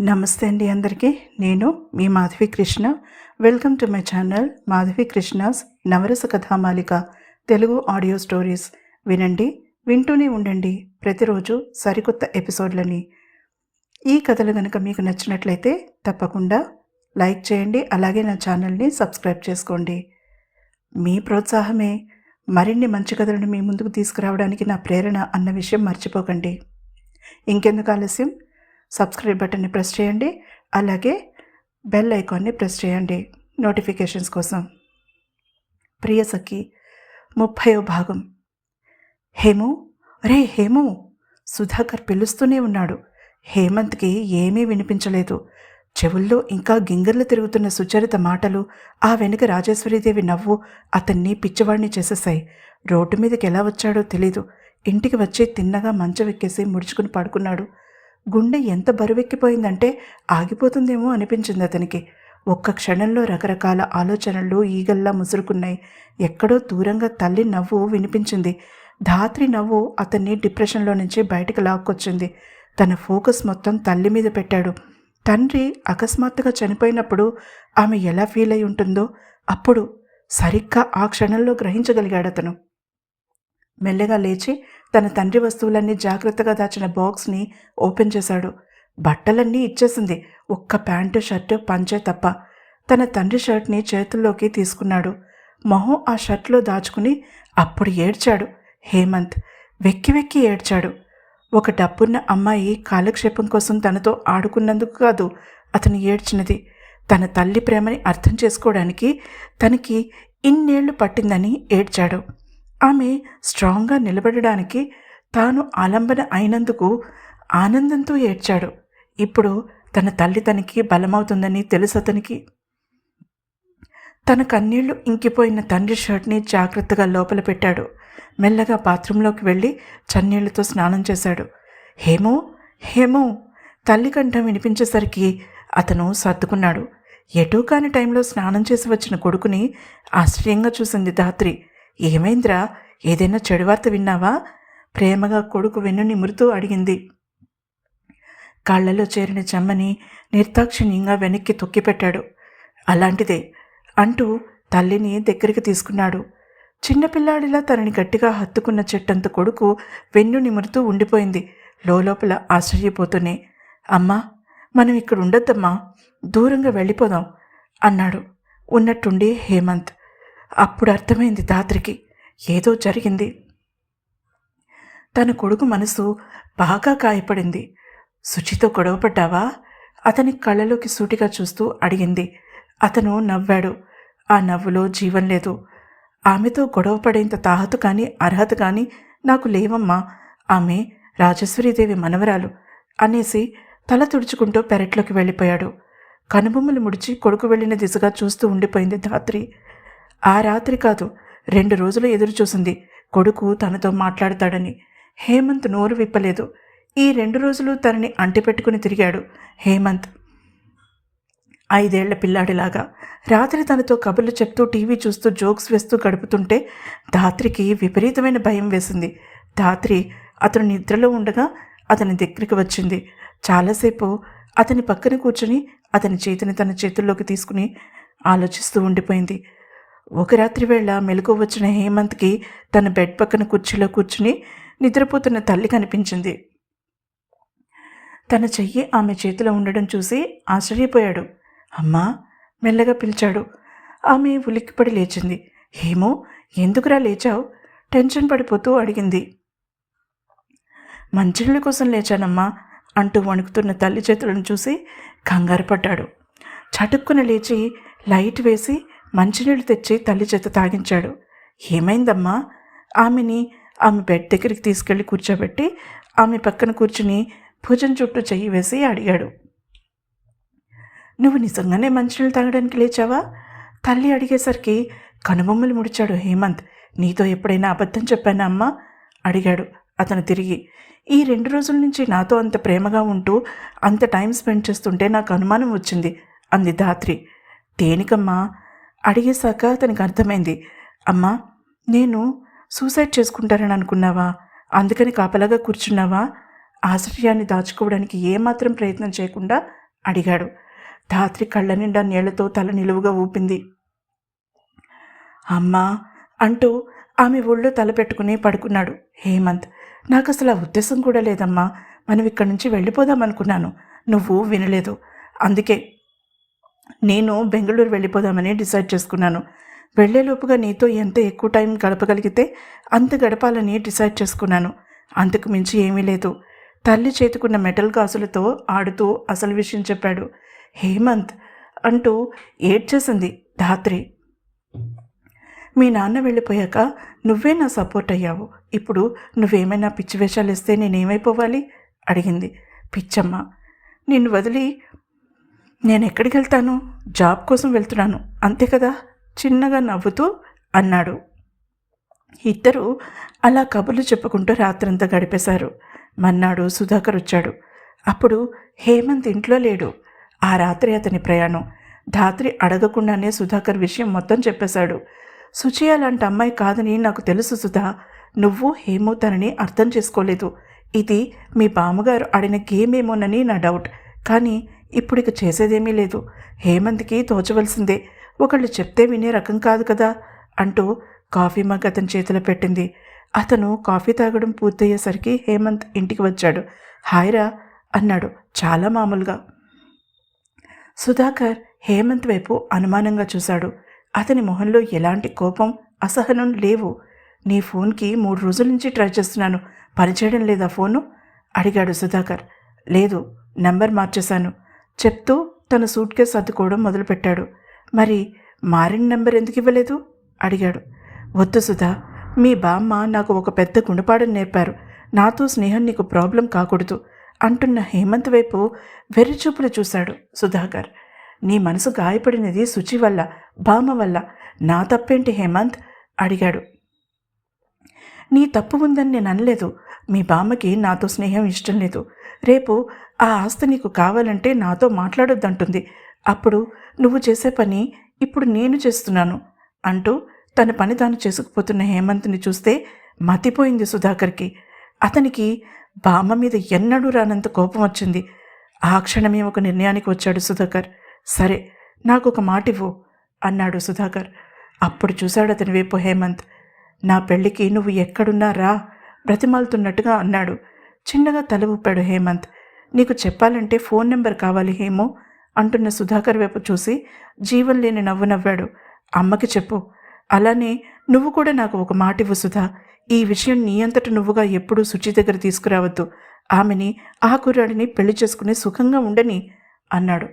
నమస్తే అండి అందరికీ. నేను మీ Madhavi Krishna. Welcome to my channel Madhavi Krishna's Navarasa Kathamalika. Telugu audio stories. వినండి వింటూనే ఉండండి. ప్రతిరోజు సరికొత్త ఎపిసోడ్లని. ఈ కథలు కనుక మీకు నచ్చినట్లయితే తప్పకుండా లైక్ చేయండి అలాగే నా ఛానల్ని సబ్స్క్రైబ్ చేసుకోండి. మీ ప్రోత్సాహమే. మరిన్ని మంచి కథలను మీ ముందుకు తీసుకురావడానికి నా ప్రేరణ అన్న విషయం మర్చిపోకండి. ఇంకెందుకు ఆలస్యం? సబ్స్క్రైబ్ బటన్ని ప్రెస్ చేయండి. అలాగే బెల్ ఐకాన్ని ప్రెస్ చేయండి నోటిఫికేషన్స్ కోసం. ప్రియ సఖి ముప్పయో భాగం. హేము రే హేము! సుధాకర్ పిలుస్తూనే ఉన్నాడు. హేమంత్కి ఏమీ వినిపించలేదు. చెవుల్లో ఇంకా గింగర్లు తిరుగుతున్న సుచరిత మాటలు ఆ వెనుక రాజేశ్వరీదేవి నవ్వు అతన్ని పిచ్చివాడిని చేసేశాయి. రోడ్డు మీదకి ఎలా వచ్చాడో తెలీదు. ఇంటికి వచ్చి తిన్నగా మంచం ఎక్కేసి ముడుచుకుని పడుకున్నాడు. గుండె ఎంత బరువెక్కిపోయిందంటే ఆగిపోతుందేమో అనిపించింది అతనికి. ఒక్క క్షణంలో రకరకాల ఆలోచనలు ఈగల్లా ముసురుకున్నాయి. ఎక్కడో దూరంగా తల్లి నవ్వు వినిపించింది. ధాత్రి నవ్వు అతన్ని డిప్రెషన్లో నుంచి బయటకు లాక్కొచ్చింది. తన ఫోకస్ మొత్తం తల్లి మీద పెట్టాడు. తండ్రి అకస్మాత్తుగా చనిపోయినప్పుడు ఆమె ఎలా ఫీల్ అయి ఉంటుందో అప్పుడు సరిగ్గా ఆ క్షణంలో గ్రహించగలిగాడు అతను మెల్లగా లేచి తన తండ్రి వస్తువులన్నీ జాగ్రత్తగా దాచిన బాక్స్ని ఓపెన్ చేశాడు. బట్టలన్నీ ఇచ్చేసింది. ఒక్క ప్యాంటు షర్టు పంచే తప్ప. తన తండ్రి షర్ట్ని చేతుల్లోకి తీసుకున్నాడు. మొహం ఆ షర్ట్లో దాచుకుని అప్పుడు ఏడ్చాడు. హేమంత్ వెక్కి వెక్కి ఏడ్చాడు. ఒక డబ్బున్న అమ్మాయి కాలక్షేపం కోసం తనతో ఆడుకున్నందుకు కాదు అతను ఏడ్చినది. తన తల్లి ప్రేమని అర్థం చేసుకోవడానికి తనకి ఇన్నేళ్ళు పట్టిందని ఏడ్చాడు. ఆమె స్ట్రాంగ్గా నిలబడడానికి తాను ఆలంబన అయినందుకు ఆనందంతో ఏడ్చాడు. ఇప్పుడు తన తల్లి తనకి బలమవుతుందని తెలుసు అతనికి. తన కన్నీళ్ళు ఇంకిపోయిన తండ్రి షర్ట్ని జాగ్రత్తగా లోపల పెట్టాడు. మెల్లగా బాత్రూంలోకి వెళ్ళి చన్నీళ్ళతో స్నానం చేశాడు. హేమో హేమో! తల్లి కంఠం వినిపించేసరికి అతను సర్దుకున్నాడు. ఎటూ కాని టైంలో స్నానం చేసి వచ్చిన కొడుకుని ఆశ్చర్యంగా చూసింది ధాత్రి. ఏమైందిరా? ఏదైనా చెడువార్త విన్నావా? ప్రేమగా కొడుకు వెన్ను నిమురుతూ అడిగింది. కాళ్ళలో చేరిన చెమ్మని నిర్దాక్షిణ్యంగా వెనక్కి తొక్కిపెట్టాడు. అలాంటిదే అంటూ తల్లిని దగ్గరికి తీసుకున్నాడు. చిన్నపిల్లాడిలా తనని గట్టిగా హత్తుకున్న చెట్టంత కొడుకు వెన్ను నిమురుతూ ఉండిపోయింది. లోపల ఆశ్చర్యపోతూనే అమ్మా మనం ఇక్కడ ఉండొద్దమ్మా దూరంగా వెళ్ళిపోదాం అన్నాడు. ఉన్నట్టుండి హేమంత్ అప్పుడు అర్థమైంది తాత్రికి. ఏదో జరిగింది. తన కొడుకు మనసు బాగా గాయపడింది. శుచితో గొడవపడ్డావా? అతని కళ్ళలోకి సూటిగా చూస్తూ అడిగింది. అతను నవ్వాడు. ఆ నవ్వులో జీవం లేదు. ఆమెతో గొడవ పడేంత కానీ అర్హత కానీ నాకు లేవమ్మా. ఆమె రాజేశ్వరీదేవి మనవరాలు అనేసి తల తుడుచుకుంటూ పెరట్లోకి వెళ్ళిపోయాడు. కనుబొమ్మలు ముడిచి కొడుకు వెళ్ళిన దిశగా చూస్తూ ఉండిపోయింది ధాత్రి. ఆ రాత్రి కాదు రెండు రోజులు ఎదురుచూసింది. కొడుకు తనతో మాట్లాడతాడని. హేమంత్ నోరు విప్పలేదు. ఈ రెండు రోజులు తనని అంటిపెట్టుకుని తిరిగాడు హేమంత్. ఐదేళ్ళ పిల్లాడిలాగా. రాత్రి తనతో కబుర్లు చెప్తూ టీవీ చూస్తూ జోక్స్ వేస్తూ గడుపుతుంటే ధాత్రికి విపరీతమైన భయం వేసింది. ధాత్రి అతను నిద్రలో ఉండగా అతని దగ్గరికి వచ్చింది. చాలాసేపు అతని పక్కన కూర్చుని అతని చేతిని తన చేతుల్లోకి తీసుకుని ఆలోచిస్తూ ఉండిపోయింది. ఒక రాత్రి వేళ మెలకు వచ్చిన హేమంత్కి తన బెడ్ పక్కన కుర్చీలో కూర్చుని నిద్రపోతున్న తల్లి కనిపించింది. తన చెయ్యి ఆమె చేతిలో ఉండడం చూసి ఆశ్చర్యపోయాడు. అమ్మా! మెల్లగా పిలిచాడు. ఆమె ఉలిక్కిపడి లేచింది. హేమో ఎందుకురా లేచావు? టెన్షన్ పడిపోతూ అడిగింది. మంచినీళ్ళ కోసం లేచానమ్మా! అంటూ వణుకుతున్న తల్లి చేతులను చూసి కంగారు పడ్డాడు. చటుక్కున లేచి లైట్ వేసి మంచినీళ్ళు తెచ్చి తల్లి చేత తాగించాడు. ఏమైందమ్మా? ఆమెని ఆమె బెడ్ దగ్గరికి తీసుకెళ్ళి కూర్చోబెట్టి ఆమె పక్కన కూర్చుని భుజం చుట్టూ చెయ్యి వేసి అడిగాడు. నువ్వు నిజంగానే మంచినీళ్ళు తాగడానికి లేచావా? తల్లి అడిగేసరికి కనుబొమ్మలు ముడిచాడు హేమంత్. నీతో ఎప్పుడైనా అబద్ధం చెప్పానా అమ్మా? అడిగాడు అతను తిరిగి. ఈ రెండు రోజుల నుంచి నాతో అంత ప్రేమగా ఉంటూ అంత టైం స్పెండ్ చేస్తుంటే నాకు అనుమానం వచ్చింది అంది ధాత్రి. దేనికమ్మా? అడిగేశాక అతనికి అర్థమైంది. అమ్మా నేను సూసైడ్ చేసుకుంటానని అనుకున్నావా? అందుకని కాపలాగా కూర్చున్నావా? ఆశ్చర్యాన్ని దాచుకోవడానికి ఏమాత్రం ప్రయత్నం చేయకుండా అడిగాడు. ధాత్రి కళ్ళ నిండా నీళ్ళతో తల నిలువుగా ఊపింది. అమ్మా అంటూ ఆమె ఒళ్ళో తలపెట్టుకుని పడుకున్నాడు హేమంత్. నాకు అసలు ఆ ఉద్దేశం కూడా లేదమ్మా. మనం ఇక్కడి నుంచి వెళ్ళిపోదాం అనుకున్నాను. నువ్వు వినలేదు. అందుకే నేను బెంగళూరు వెళ్ళిపోదామని డిసైడ్ చేసుకున్నాను. వెళ్ళేలోపుగా నీతో ఎంత ఎక్కువ టైం గడపగలిగితే అంత గడపాలని డిసైడ్ చేసుకున్నాను. అంతకు మించి ఏమీ లేదు. తల్లి చేతుకున్న మెటల్ గాజులతో ఆడుతూ అసలు విషయం చెప్పాడు. హేమంత్! అంటూ ఏడ్చేసింది ధాత్రి. మీ నాన్న వెళ్ళిపోయాక నువ్వే నా సపోర్ట్ అయ్యావు. ఇప్పుడు నువ్వేమైనా పిచ్చి వేషాలు ఇస్తే నేనేమైపోవాలి? అడిగింది. పిచ్చమ్మ! నిన్ను వదిలి నేను ఎక్కడికి వెళ్తాను జాబ్ కోసం వెళ్తున్నాను. అంతే కదా? చిన్నగా నవ్వుతూ అన్నాడు. ఇద్దరు అలా కబుర్లు చెప్పుకుంటూ రాత్రంతా గడిపేశారు. మన్నాడు సుధాకర్ వచ్చాడు. అప్పుడు హేమంత్ ఇంట్లో లేడు. ఆ రాత్రి అతని ప్రయాణం. ధాత్రి అడగకుండానే సుధాకర్ విషయం మొత్తం చెప్పేశాడు. సుచి అలాంటి అమ్మాయి కాదని నాకు తెలుసు సుధా. నువ్వు హేమో తనని అర్థం చేసుకోలేదు. ఇది మీ బామ్మగారు ఆడిన గేమ్ ఏమోనని నా డౌట్. కానీ ఇప్పుడు ఇక చేసేదేమీ లేదు. హేమంత్కి తోచవలసిందే. ఒకళ్ళు చెప్తే వినే రకం కాదు కదా? అంటూ కాఫీ మగ్ అతని చేతిలో పెట్టింది. అతను కాఫీ తాగడం పూర్తయ్యేసరికి హేమంత్ ఇంటికి వచ్చాడు. హాయ్రా అన్నాడు చాలా మామూలుగా. సుధాకర్ హేమంత్ వైపు అనుమానంగా చూశాడు. అతని మొహంలో ఎలాంటి కోపం అసహనం లేవు. నీ ఫోన్కి మూడు రోజుల నుంచి ట్రై చేస్తున్నాను. పనిచేయడం లేదా ఫోను? అడిగాడు సుధాకర్. లేదు నంబర్ మార్చేశాను. చెప్తూ తన సూట్ కేసు సర్దుకోవడం మొదలుపెట్టాడు. మరి మారిన నెంబర్ ఎందుకు ఇవ్వలేదు? అడిగాడు. వద్దు సుధా మీ బామ్మ నాకు ఒక పెద్ద గుణపాఠం నేర్పారు. నాతో స్నేహం నీకు ప్రాబ్లం కాకూడదు అంటున్న హేమంత్ వైపు వెర్రిచూపులు చూశాడు సుధాకర్. నీ మనసు గాయపడినది శుచి వల్ల బామ్మ వల్ల. నా తప్పేంటి హేమంత్? అడిగాడు. నీ తప్పు ఉందని నేను అనలేదు. మీ బామ్మకి నాతో స్నేహం ఇష్టం లేదు. రేపు ఆ ఆస్తి నీకు కావాలంటే నాతో మాట్లాడొద్దంటుంది. అప్పుడు నువ్వు చేసే పని ఇప్పుడు నేను చేస్తున్నాను అంటూ తన పని తాను చేసుకుపోతున్న హేమంత్ని చూస్తే మతిపోయింది సుధాకర్కి. అతనికి బామ్మ మీద ఎన్నడూ రానంత కోపం వచ్చింది. ఆ క్షణమే ఒక నిర్ణయానికి వచ్చాడు సుధాకర్. సరే నాకు ఒక మాట ఇవ్వు అన్నాడు సుధాకర్. అప్పుడు చూశాడు అతని వైపు హేమంత్. నా పెళ్ళికి నువ్వు ఎక్కడున్నా రా బ్రతిమాలుతున్నట్టుగా అన్నాడు. చిన్నగా తల ఊపాడు హేమంత్. నీకు చెప్పాలంటే ఫోన్ నెంబర్ కావాలి హేమో అంటున్న సుధాకర్ వైపు చూసి జీవం లేని నవ్వు నవ్వాడు. అమ్మకి చెప్పు. అలానే నువ్వు కూడా నాకు ఒక మాట ఇవ్వు సుధా. ఈ విషయం నీ అంతట నువ్వుగా ఎప్పుడూ శుచి దగ్గర తీసుకురావద్దు. ఆమెని ఆ కుర్రాడిని పెళ్ళి చేసుకుని సుఖంగా ఉండని అన్నాడు.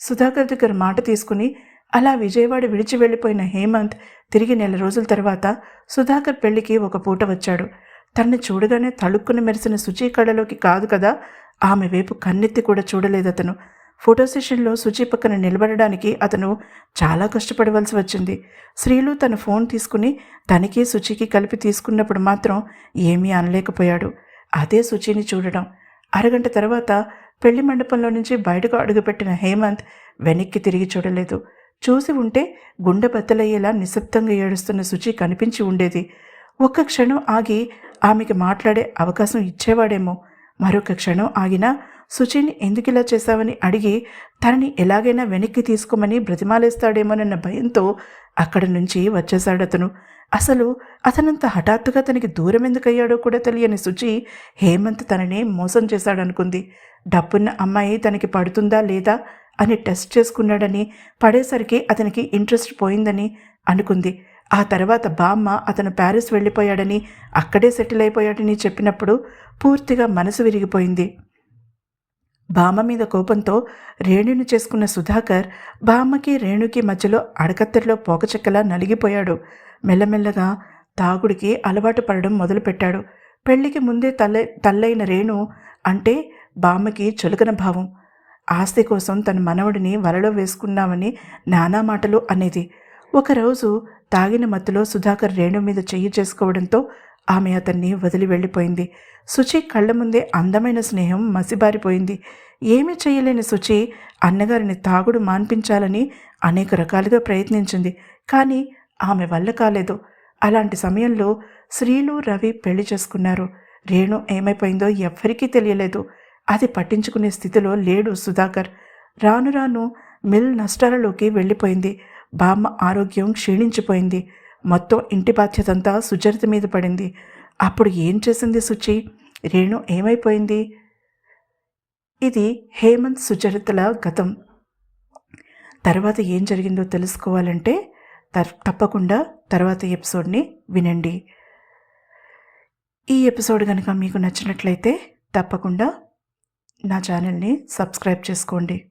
సుధాకర్ దగ్గర మాట తీసుకుని అలా విజయవాడ విడిచి వెళ్ళిపోయిన హేమంత్ తిరిగి నెల రోజుల తర్వాత సుధాకర్ పెళ్ళికి ఒక పూట వచ్చాడు. తనని చూడగానే తళుక్కుని మెరిసిన శుచి కళ్ళలోకి కాదు కదా ఆమె వైపు కన్నెత్తి కూడా చూడలేదు అతను. ఫోటో సెషన్లో శుచి పక్కన నిలబడడానికి అతను చాలా కష్టపడవలసి వచ్చింది. శ్రీలు తన ఫోన్ తీసుకుని తనకి శుచికి కలిపి తీసుకున్నప్పుడు మాత్రం ఏమీ అనలేకపోయాడు. అదే శుచిని చూడడం. అరగంట తర్వాత పెళ్ళి మండపంలో నుంచి బయటకు అడుగుపెట్టిన హేమంత్ వెనక్కి తిరిగి చూడలేదు. చూసి ఉంటే గుండె బద్దలయ్యేలా నిశ్శబ్దంగా ఏడుస్తున్న శుచి కనిపించి ఉండేది. ఒక్క క్షణం ఆగి ఆమెకి మాట్లాడే అవకాశం ఇచ్చేవాడేమో. మరొక క్షణం ఆగినా సుచిని ఎందుకు ఇలా చేశావని అడిగి తనని ఎలాగైనా వెనక్కి తీసుకోమని బ్రతిమాలేస్తాడేమోనన్న భయంతో అక్కడి నుంచి వచ్చేశాడు అతను. అసలు అతనంత హఠాత్తుగా తనకి దూరం ఎందుకయ్యాడో కూడా తెలియని సుచి హేమంత్ తననే మోసం చేశాడనుకుంది. డబ్బున్న అమ్మాయి తనకి పడుతుందా లేదా అని టెస్ట్ చేసుకున్నాడని పడేసరికి అతనికి ఇంట్రెస్ట్ పోయిందని అనుకుంది. ఆ తర్వాత బామ్మ అతను ప్యారిస్ వెళ్ళిపోయాడని అక్కడే సెటిల్ అయిపోయాడని చెప్పినప్పుడు పూర్తిగా మనసు విరిగిపోయింది. బామ్మ మీద కోపంతో రేణుని చేసుకున్న సుధాకర్ బామ్మకి రేణుకి మధ్యలో అడకత్తెరలో పోకచెక్కలా నలిగిపోయాడు. మెల్లమెల్లగా తాగుడికి అలవాటు పడడం మొదలుపెట్టాడు. పెళ్ళికి ముందే తల్ల తల్లైన రేణు అంటే బామ్మకి చులకన భావం. ఆస్తి కోసం తన మనవడిని వలలో వేసుకున్నామని నానా మాటలు అనేది. ఒకరోజు తాగిన మత్తులో సుధాకర్ రేణు మీద చెయ్యి చేసుకోవడంతో ఆమె అతన్ని వదిలి వెళ్ళిపోయింది. శుచి కళ్ళ ముందే అందమైన స్నేహం మసిబారిపోయింది. ఏమీ చేయలేని శుచి అన్నగారిని తాగుడు మాన్పించాలని అనేక రకాలుగా ప్రయత్నించింది. కానీ ఆమె వల్ల కాలేదు. అలాంటి సమయంలో శ్రీలు రవి పెళ్ళి చేసుకున్నారు. రేణు ఏమైపోయిందో ఎవ్వరికీ తెలియలేదు. అది పట్టించుకునే స్థితిలో లేడు సుధాకర్. రాను రాను మిల్ నష్టాలలోకి వెళ్ళిపోయింది. బామ్మ ఆరోగ్యం క్షీణించిపోయింది. మొత్తం ఇంటి బాధ్యత అంతా సుచరిత మీద పడింది. అప్పుడు ఏం చేసింది సుచి? రేణు ఏమైపోయింది? ఇది హేమంత్ సుచరితల గతం. తర్వాత ఏం జరిగిందో తెలుసుకోవాలంటే తప్పకుండా తర్వాత ఎపిసోడ్ని వినండి. ఈ ఎపిసోడ్ కనుక మీకు నచ్చినట్లయితే తప్పకుండా నా ఛానల్ని సబ్స్క్రైబ్ చేసుకోండి.